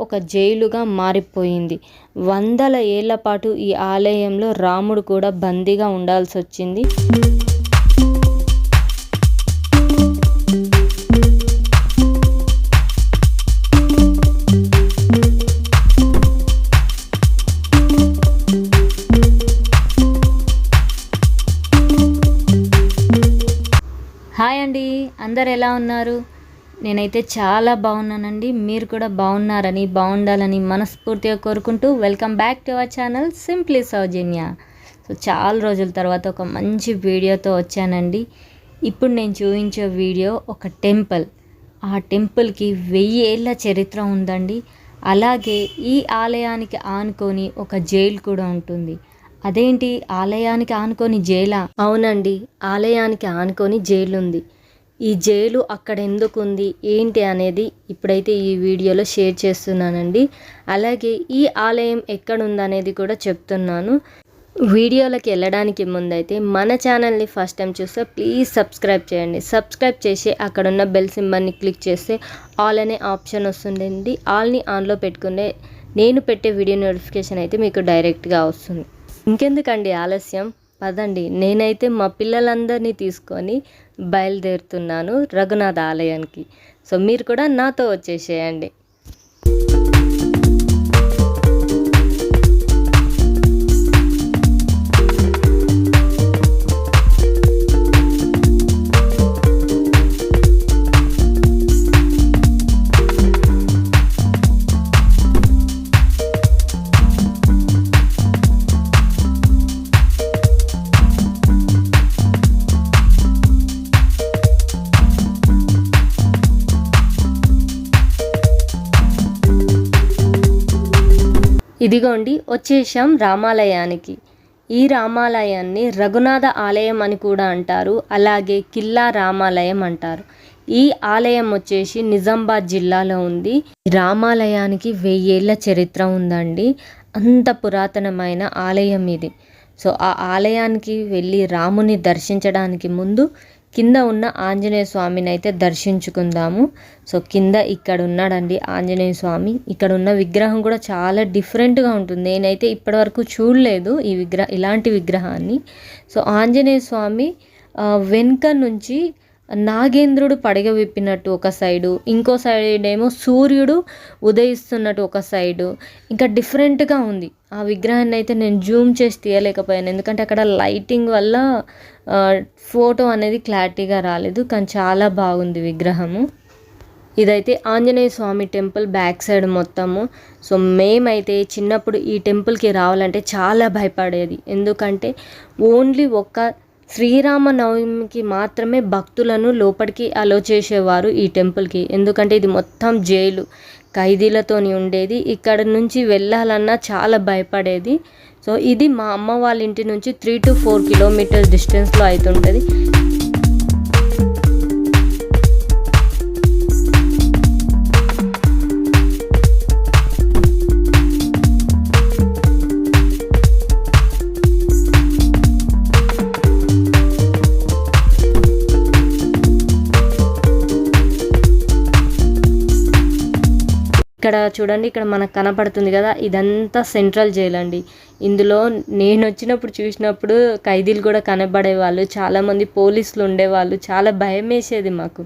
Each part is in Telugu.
ఒక జైలుగా మారిపోయింది. వందల ఏళ్ళ పాటు ఈ ఆలయంలో రాముడు కూడా బందీగా ఉండాల్సి వచ్చింది హాయ్ అండి. అందరు ఎలా ఉన్నారు? నేనైతే చాలా బాగున్నానండి. మీరు కూడా బాగున్నారని బాగుండాలని మనస్ఫూర్తిగా కోరుకుంటూ welcome back to our channel simply Soujanya. So చాలా రోజుల తర్వాత ఒక మంచి వీడియోతో వచ్చానండి. ఇప్పుడు నేను చూపించే వీడియో ఒక టెంపుల్. ఆ టెంపుల్కి వెయ్యి ఏళ్ళ చరిత్ర ఉందండి. అలాగే ఈ ఆలయానికి ఆనుకొని ఒక జైలు కూడా ఉంటుంది. అదేంటి? ఆలయానికి ఆనుకొని జైలా? అవునండి. ఆలయానికి ఆనుకొని జైలు ఉంది ఈ జైలు అక్కడ ఎందుకు ఉంది ఏంటి అనేది ఇప్పుడైతే ఈ వీడియోలో షేర్ చేస్తున్నానండి. అలాగే ఈ ఆలయం ఎక్కడ ఉందనేది కూడా చెప్తున్నాను. వీడియోలోకి వెళ్ళడానికి ముందైతే మన ఛానల్ని ఫస్ట్ టైం చూస్తే ప్లీజ్ సబ్స్క్రైబ్ చేయండి. సబ్స్క్రైబ్ చేసి అక్కడ ఉన్న బెల్ సింబల్ని క్లిక్ చేస్తే ఆల్ అనే ఆప్షన్ వస్తుందండి. ఆల్ని ఆన్లో పెట్టుకునే నేను పెట్టే వీడియో నోటిఫికేషన్ అయితే మీకు డైరెక్ట్గా వస్తుంది. ఇంకెందుకండి ఆలస్యం? పదండి. నేనైతే మా పిల్లలందరినీ తీసుకొని బయలుదేరుతున్నాను రఘునాథ ఆలయానికి. సో మీరు కూడా నాతో వచ్చేసేయండి. ఇదిగోండి వచ్చేసాం రామాలయానికి. ఈ రామాలయాన్ని రఘునాథ ఆలయం అని కూడా అంటారు అలాగే కిల్లా రామాలయం అంటారు. ఈ ఆలయం వచ్చేసి నిజామాబాద్ జిల్లాలో ఉంది. రామాలయానికి వెయ్యేళ్ళ చరిత్ర ఉందండి. అంత పురాతనమైన ఆలయం ఇది. సో ఆ ఆలయానికి వెళ్ళి రాముని దర్శించడానికి ముందు కింద ఉన్న ఆంజనేయ స్వామిని అయితే దర్శించుకుందాము. సో కింద ఇక్కడ ఉన్నాడండి ఆంజనేయ స్వామి. ఇక్కడ ఉన్న విగ్రహం కూడా చాలా డిఫరెంట్గా ఉంటుంది. నేనైతే ఇప్పటివరకు చూడలేదు ఈ విగ్రహ ఇలాంటి విగ్రహాన్ని. సో ఆంజనేయ స్వామి వెనుక నుంచి నాగేంద్రుడు పడగ విప్పినట్టు ఒక సైడు ఇంకో సైడ్ ఏమో సూర్యుడు ఉదయిస్తున్నట్టు ఒక సైడు. ఇంకా డిఫరెంట్గా ఉంది. ఆ విగ్రహాన్ని అయితే నేను జూమ్ చేసి తీయలేకపోయాను. ఎందుకంటే అక్కడ లైటింగ్ వల్ల ఫోటో అనేది క్లారిటీగా రాలేదు. కానీ చాలా బాగుంది విగ్రహము. ఇదైతే Anjaneya Swamy temple back side మొత్తము. సో మేమైతే చిన్నప్పుడు ఈ టెంపుల్కి రావాలంటే చాలా భయపడేది. ఎందుకంటే ఓన్లీ ఒక్క శ్రీరామనవమికి మాత్రమే భక్తులను లోపలికి అలో చేసేవారు ఈ టెంపుల్కి. ఎందుకంటే ఇది మొత్తం జైలు. ఖైదీలతోని ఉండేది. ఇక్కడ నుంచి వెళ్ళాలన్నా చాలా భయపడేది. సో ఇది మా అమ్మ వాళ్ళ ఇంటి నుంచి త్రీ టు ఫోర్ కిలోమీటర్స్ డిస్టెన్స్లో అవుతుంటుంది ఇక్కడ చూడండి ఇక్కడ మనకు కనపడుతుంది కదా ఇదంతా సెంట్రల్ జైల్ అండి. ఇందులో నేను వచ్చినప్పుడు చూసినప్పుడు ఖైదీలు కూడా కనబడేవాళ్ళు చాలామంది పోలీసులు ఉండేవాళ్ళు చాలా భయం వేసేది మాకు.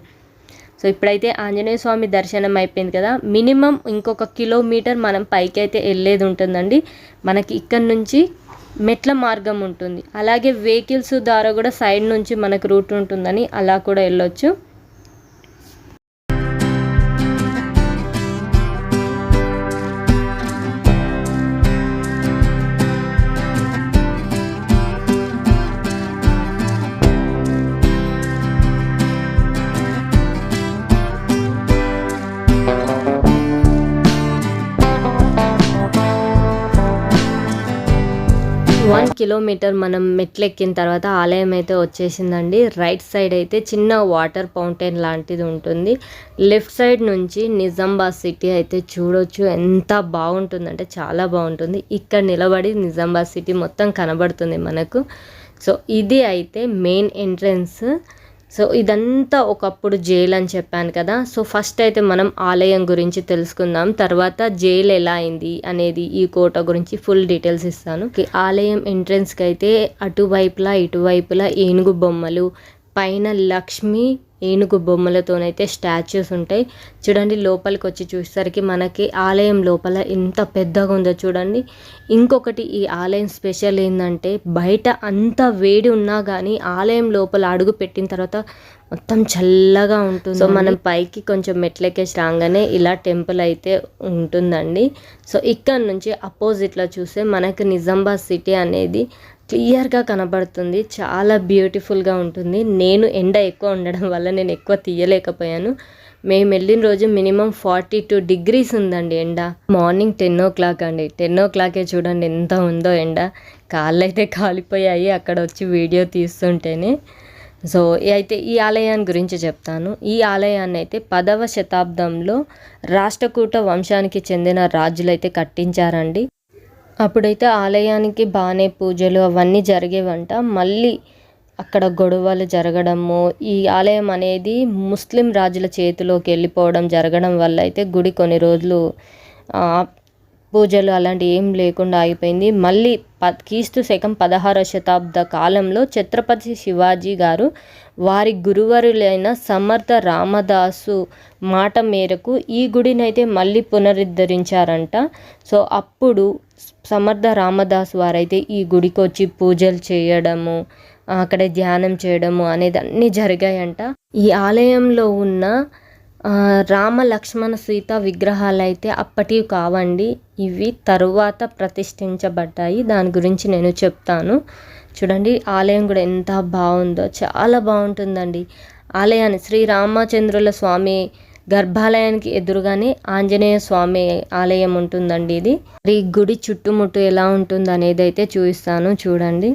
సో ఇప్పుడైతే ఆంజనేయ స్వామి దర్శనం అయిపోయింది కదా మినిమం ఇంకొక కిలోమీటర్ మనం పైకి అయితే వెళ్ళేది ఉంటుందండి. మనకి ఇక్కడ నుంచి మెట్ల మార్గం ఉంటుంది. అలాగే వెహికల్స్ ద్వారా కూడా సైడ్ నుంచి మనకు రూట్ ఉంటుందని అలా కూడా వెళ్ళొచ్చు. కిలోమీటర్ మనం మెట్లెక్కిన తర్వాత ఆలయం అయితే వచ్చేసిందండి. రైట్ సైడ్ అయితే చిన్న వాటర్ ఫౌంటైన్ లాంటిది ఉంటుంది. లెఫ్ట్ సైడ్ నుంచి నిజామాబాద్ సిటీ అయితే చూడొచ్చు. ఎంత బాగుంటుందంటే చాలా బాగుంటుంది. ఇక్కడ నిలబడి నిజామాబాద్ సిటీ మొత్తం కనబడుతుంది మనకు. సో ఇది అయితే మెయిన్ ఎంట్రన్స్. సో ఇదంతా ఒకప్పుడు జైలు అని చెప్పాను కదా. సో ఫస్ట్ అయితే మనం ఆలయం గురించి తెలుసుకుందాం. తర్వాత జైలు ఎలా అయింది అనేది ఈ కోట గురించి ఫుల్ డీటెయిల్స్ ఇస్తాను. ఆలయం ఎంట్రన్స్కి అయితే అటువైపులా ఇటువైపులా ఏనుగు బొమ్మలు పైన లక్ష్మి ఏనుగు బొమ్మలతోనైతే స్టాచ్యూస్ ఉంటాయి. చూడండి లోపలికి వచ్చి చూసేసరికి మనకి ఆలయం లోపల ఎంత పెద్దగా ఉందో చూడండి. ఇంకొకటి ఈ ఆలయం స్పెషల్ ఏంటంటే బయట అంత వేడి ఉన్నా కానీ ఆలయం లోపల అడుగు పెట్టిన తర్వాత మొత్తం చల్లగా ఉంటుంది సో మనం పైకి కొంచెం మెట్లెక్కేసి రాగానే ఇలా టెంపుల్ అయితే ఉంటుందండి. సో ఇక్కడ నుంచి అపోజిట్లో చూస్తే మనకి నిజామాబాద్ సిటీ అనేది క్లియర్గా కనబడుతుంది. చాలా బ్యూటిఫుల్గా ఉంటుంది. నేను ఎండ ఎక్కువ ఉండడం వల్ల నేను ఎక్కువ తీయలేకపోయాను. మేము వెళ్ళిన రోజు మినిమం ఫార్టీ టూ డిగ్రీస్ ఉందండి ఎండ. మార్నింగ్ టెన్ ఓ క్లాక్ అండి. టెన్ ఓ క్లాకే చూడండి ఎంత ఉందో ఎండ. కాళ్ళు అయితే కాలిపోయాయి అక్కడ వచ్చి వీడియో తీస్తుంటేనే. సో అయితే ఈ ఆలయాన్ని గురించి చెప్తాను. ఈ ఆలయాన్ని అయితే పదవ శతాబ్దంలో రాష్ట్రకూట వంశానికి చెందిన రాజులైతే కట్టించారండి. అప్పుడైతే ఆలయానికి బాగానే పూజలు అవన్నీ జరిగేవంట. మళ్ళీ అక్కడ గొడవలు జరగడము ఈ ఆలయం అనేది ముస్లిం రాజుల చేతిలోకి వెళ్ళిపోవడం జరగడం వల్ల అయితే గుడి కొన్ని రోజులు పూజలు అలాంటి ఏం లేకుండా ఆగిపోయింది. మళ్ళీ ప క్రీస్తు శకం పదహారవ శతాబ్ద కాలంలో ఛత్రపతి శివాజీ గారు వారి గురువరులైన సమర్థ రామదాసు మాట మేరకు ఈ గుడిని అయితే మళ్ళీ పునరుద్ధరించారంట. సో అప్పుడు సమర్థ రామదాస్ వారైతే ఈ గుడికి వచ్చి పూజలు చేయడము అక్కడ ధ్యానం చేయడము అనేది అన్నీ జరిగాయంట. ఈ ఆలయంలో ఉన్న రామ లక్ష్మణ సీత విగ్రహాలు అయితే అప్పటివి కావండి. ఇవి తరువాత ప్రతిష్ఠించబడ్డాయి. దాని గురించి నేను చెప్తాను. చూడండి ఆలయం కూడా ఎంత బాగుందో. చాలా బాగుంటుందండి. ఆలయాన్ని శ్రీ రామచంద్రుల స్వామి గర్భాలయానికి ఎదురుగానే ఆంజనేయ స్వామి ఆలయం ఉంటుందండి ఇది. ఈ గుడి చుట్టుముట్టు ఎలా ఉంటుంది అనేది అయితే చూపిస్తాను చూడండి.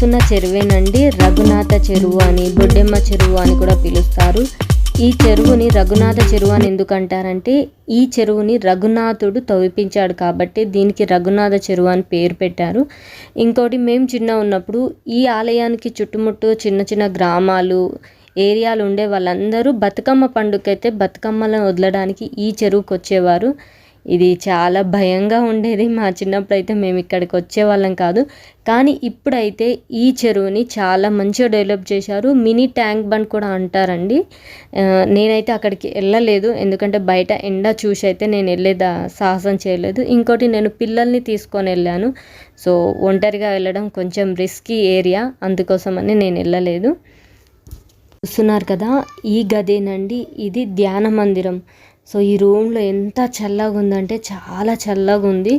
చూస్తున్న చెరువేనండి. రఘునాథ చెరువు అని బొడ్డెమ్మ చెరువు అని కూడా పిలుస్తారు. ఈ చెరువుని రఘునాథ చెరువు అని ఎందుకంటారంటే ఈ చెరువుని రఘునాథుడు తవ్విపించాడు కాబట్టి దీనికి రఘునాథ చెరువు అని పేరు పెట్టారు. ఇంకోటి మేము చిన్న ఉన్నప్పుడు ఈ ఆలయానికి చుట్టుముట్టు చిన్న చిన్న గ్రామాలు ఏరియాలు ఉండే వాళ్ళందరూ బతుకమ్మ పండుగ అయితే బతుకమ్మలను వదలడానికి ఈ చెరువుకి వచ్చేవారు ఇది చాలా భయంగా ఉండేది మా చిన్నప్పుడు అయితే మేము ఇక్కడికి వచ్చేవాళ్ళం కాదు. కానీ ఇప్పుడైతే ఈ చెరువుని చాలా మంచిగా డెవలప్ చేశారు. మినీ ట్యాంక్ బండ్ కూడా అంటారండి. నేనైతే అక్కడికి వెళ్ళలేదు. ఎందుకంటే బయట ఎండ చూసి అయితే నేను వెళ్ళేదా సాహసం చేయలేదు. ఇంకోటి నేను పిల్లల్ని తీసుకొని వెళ్ళాను. సో ఒంటరిగా వెళ్ళడం కొంచెం రిస్కీ ఏరియా అందుకోసమని నేను వెళ్ళలేదు. చూస్తున్నారు కదా ఈ గదేనండి. ఇది ధ్యాన మందిరం. సో ఈ రూమ్లో ఎంత చల్లగా ఉందంటే చాలా చల్లగా ఉంది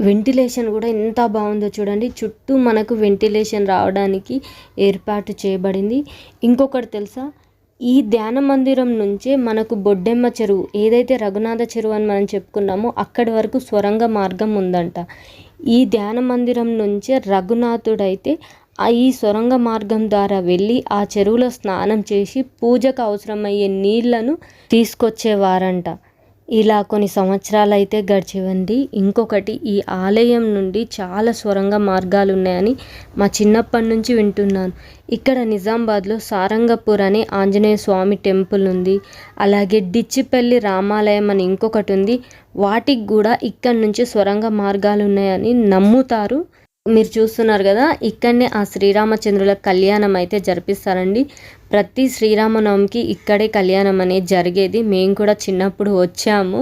వెంటిలేషన్ కూడా ఎంత బాగుందో చూడండి. చుట్టూ మనకు వెంటిలేషన్ రావడానికి ఏర్పాటు చేయబడింది. ఇంకొకటి తెలుసా? ఈ ధ్యాన మందిరం నుంచే మనకు బొడ్డెమ్మ చెరువు ఏదైతే రఘునాథ చెరువు అని మనం చెప్పుకున్నామో అక్కడి వరకు స్వరంగ మార్గం ఉందంట. ఈ ధ్యాన మందిరం నుంచే రఘునాథుడైతే ఈ సొరంగ మార్గం ద్వారా వెళ్ళి ఆ చెరువులో స్నానం చేసి పూజకు అవసరమయ్యే నీళ్ళను తీసుకొచ్చేవారంట. ఇలా కొన్ని సంవత్సరాలు అయితే గడిచేవండి. ఇంకొకటి ఈ ఆలయం నుండి చాలా సొరంగ మార్గాలు ఉన్నాయని మా చిన్నప్పటి నుంచి వింటున్నాను. ఇక్కడ నిజామాబాద్లో సారంగపూర్ అనే ఆంజనేయ స్వామి టెంపుల్ ఉంది. అలాగే డిచ్చిపల్లి రామాలయం అని ఇంకొకటి ఉంది. వాటికి కూడా ఇక్కడ నుంచి సొరంగ మార్గాలు ఉన్నాయని నమ్ముతారు మీరు చూస్తున్నారు కదా ఇక్కడనే ఆ శ్రీరామచంద్రుల కళ్యాణం అయితే జరిపిస్తారండి. ప్రతి శ్రీరామనవమికి ఇక్కడే కళ్యాణం అనేది జరిగేది. మేము కూడా చిన్నప్పుడు వచ్చాము.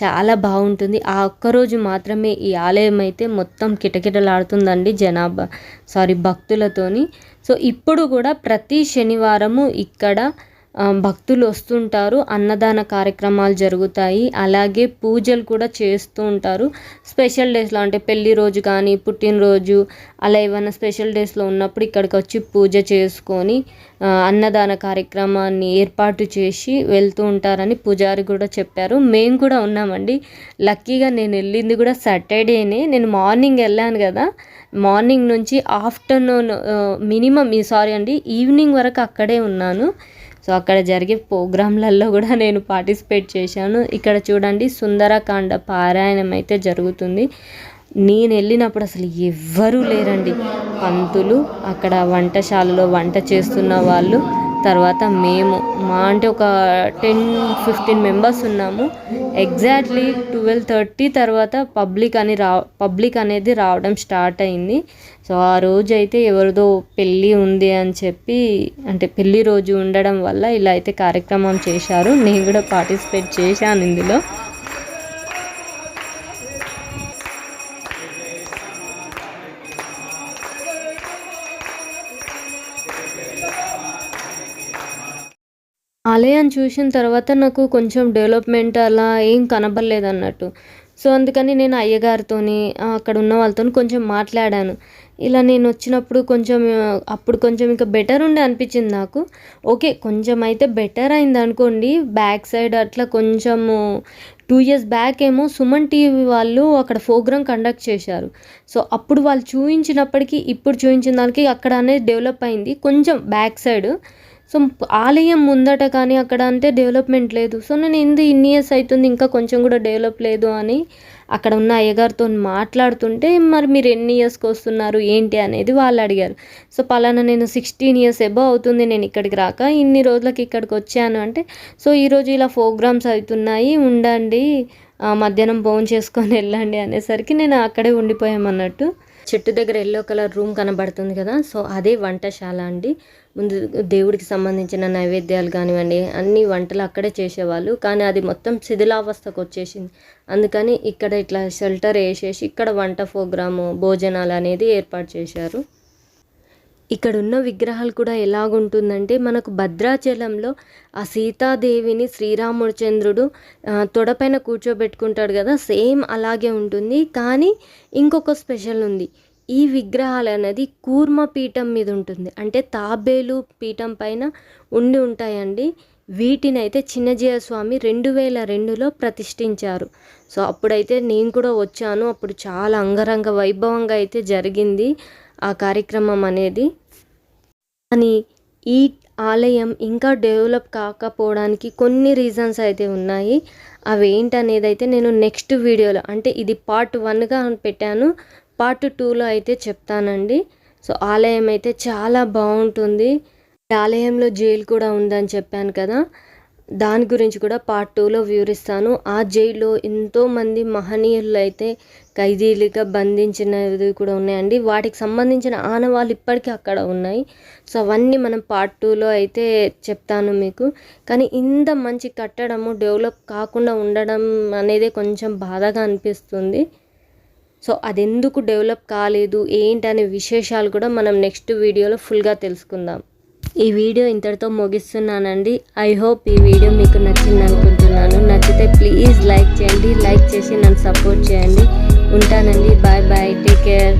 చాలా బాగుంటుంది. ఆ ఒక్కరోజు మాత్రమే ఈ ఆలయం అయితే మొత్తం కిటకిటలాడుతుందండి జనాభా సారీ భక్తులతోని. సో ఇప్పుడు కూడా ప్రతి శనివారము ఇక్కడ భక్తులు వస్తుంటారు అన్నదాన కార్యక్రమాలు జరుగుతాయి అలాగే పూజలు కూడా చేస్తూ ఉంటారు. స్పెషల్ డేస్లో అంటే పెళ్ళి రోజు కానీ పుట్టినరోజు అలా ఏమైనా స్పెషల్ డేస్లో ఉన్నప్పుడు ఇక్కడికి వచ్చి పూజ చేసుకొని అన్నదాన కార్యక్రమాన్ని ఏర్పాటు చేసి వెళ్తూ ఉంటారని పూజారి కూడా చెప్పారు. మేము కూడా ఉన్నామండి. లక్కీగా నేను వెళ్ళింది కూడా సాటర్డేనే. నేను మార్నింగ్ వెళ్ళాను కదా. మార్నింగ్ నుంచి ఆఫ్టర్నూన్ మినిమం సారీ అండి ఈవినింగ్ వరకు అక్కడే ఉన్నాను. సో అక్కడ జరిగే ప్రోగ్రాంలలో కూడా నేను పార్టిసిపేట్ చేశాను. ఇక్కడ చూడండి సుందరకాండ పారాయణం అయితే జరుగుతుంది. నేను వెళ్ళినప్పుడు అసలు ఎవ్వరూ లేరండి. పంతులు అక్కడ వంటశాలలో వంట చేస్తున్న వాళ్ళు తర్వాత మేము మా అంటే ఒక టెన్ ఫిఫ్టీన్ మెంబర్స్ ఉన్నాము. ఎగ్జాక్ట్లీ ట్వెల్వ్ థర్టీ తర్వాత పబ్లిక్ అని రా పబ్లిక్ అనేది రావడం స్టార్ట్ అయింది. సో ఆ రోజు అయితే ఎవరిదో పెళ్ళి ఉంది అని చెప్పి అంటే పెళ్ళి రోజు ఉండడం వల్ల ఇలా అయితే కార్యక్రమం చేశారు. నేను కూడా పార్టిసిపేట్ చేశాను ఇందులో. ఆలయం చూసిన తర్వాత నాకు కొంచెం డెవలప్మెంట్ అలా ఏం కనబడలేదు అన్నట్టు సో అందుకని నేను అయ్యగారితోని అక్కడ ఉన్న వాళ్ళతో కొంచెం మాట్లాడాను. ఇలా నేను వచ్చినప్పుడు కొంచెం అప్పుడు కొంచెం ఇంకా బెటర్ ఉండే అనిపించింది నాకు. ఓకే కొంచెం అయితే బెటర్ అయింది అనుకోండి. బ్యాక్ సైడ్ అట్లా కొంచెము టూ ఇయర్స్ బ్యాక్ ఏమో సుమన్ టీవీ వాళ్ళు అక్కడ ప్రోగ్రామ్ కండక్ట్ చేశారు. సో అప్పుడు వాళ్ళు చూపించినప్పటికీ ఇప్పుడు చూపించిన దానికి అక్కడ అనేది డెవలప్ అయింది. కొంచెం బ్యాక్ సైడ్ సో ఆలయం ముందట కానీ అక్కడ అంటే డెవలప్మెంట్ లేదు. సో నేను ఎందు ఇన్ని ఇయర్స్ అవుతుంది ఇంకా కొంచెం కూడా డెవలప్ లేదు అని అక్కడ ఉన్న అయ్యగారితో మాట్లాడుతుంటే మరి మీరు ఎన్ని ఇయర్స్కి వస్తున్నారు ఏంటి అనేది వాళ్ళు అడిగారు. సో పలానా నేను సిక్స్టీన్ ఇయర్స్ ఎబో అవుతుంది నేను ఇక్కడికి రాక ఇన్ని రోజులకి ఇక్కడికి వచ్చాను అంటే సో ఈరోజు ఇలా ప్రోగ్రామ్స్ అవుతున్నాయి ఉండండి మధ్యాహ్నం భోజనం చేసుకొని వెళ్ళండి అనేసరికి నేను అక్కడే ఉండిపోయామన్నట్టు. చెట్టు దగ్గర ఎల్లో కలర్ రూమ్ కనబడుతుంది కదా సో అదే వంటశాల అండి. ముందు దేవుడికి సంబంధించిన నైవేద్యాలు కానివ్వండి అన్ని వంటలు అక్కడే చేసేవాళ్ళు. కానీ అది మొత్తం శిథిలావస్థకు వచ్చేసింది. అందుకని ఇక్కడ ఇట్లా షెల్టర్ వేసేసి ఇక్కడ వంట ప్రోగ్రాము భోజనాలు అనేది ఏర్పాటు చేశారు. ఇక్కడ ఉన్న విగ్రహాలు కూడా ఎలాగుంటుందంటే మనకు భద్రాచలంలో ఆ సీతాదేవిని శ్రీరామచంద్రుడు తొడపైన కూర్చోబెట్టుకుంటాడు కదా సేమ్ అలాగే ఉంటుంది. కానీ ఇంకొక స్పెషల్ ఉంది. ఈ విగ్రహాలు అనేది కూర్మ పీఠం మీద ఉంటుంది. అంటే తాబేలు పీఠం పైన ఉండి ఉంటాయండి. వీటిని అయితే చిన్నజీయ స్వామి రెండు వేల రెండులో ప్రతిష్ఠించారు. సో అప్పుడైతే నేను కూడా వచ్చాను. అప్పుడు చాలా అంగరంగ వైభవంగా అయితే జరిగింది. ఆ కార్యక్రమం అనేది. కానీ ఈ ఆలయం ఇంకా డెవలప్ కాకపోవడానికి కొన్ని రీజన్స్ అయితే ఉన్నాయి. అవి ఏంటనేది అయితే నేను నెక్స్ట్ వీడియోలో అంటే ఇది పార్ట్ వన్గా పెట్టాను. పార్ట్ టూలో అయితే చెప్తానండి. సో ఆలయం అయితే చాలా బాగుంటుంది. ఆలయంలో జైలు కూడా ఉందని చెప్పాను కదా. దాని గురించి కూడా పార్ట్ టూలో వివరిస్తాను. ఆ జైల్లో ఎంతోమంది మహనీయులు అయితే ఖైదీలుగా బంధించినవి కూడా ఉన్నాయండి. వాటికి సంబంధించిన ఆనవాళ్ళు ఇప్పటికీ అక్కడ ఉన్నాయి. సో అవన్నీ మనం పార్ట్ టూలో అయితే చెప్తాను మీకు. కానీ ఇంత మంచి కట్టడము డెవలప్ కాకుండా ఉండడం అనేది కొంచెం బాధగా అనిపిస్తుంది. సో అది ఎందుకు డెవలప్ కాలేదు ఏంటనే విశేషాలు కూడా మనం నెక్స్ట్ వీడియోలో ఫుల్గా తెలుసుకుందాం. ఈ వీడియో ఇంతటితో ముగిస్తున్నానండి. ఐ హోప్ ఈ వీడియో మీకు నచ్చింది అనుకుంటున్నాను నచ్చితే ప్లీజ్ లైక్ చేయండి. లైక్ చేసి నన్ను సపోర్ట్ చేయండి. ఉంటానండి. Bye bye. Take care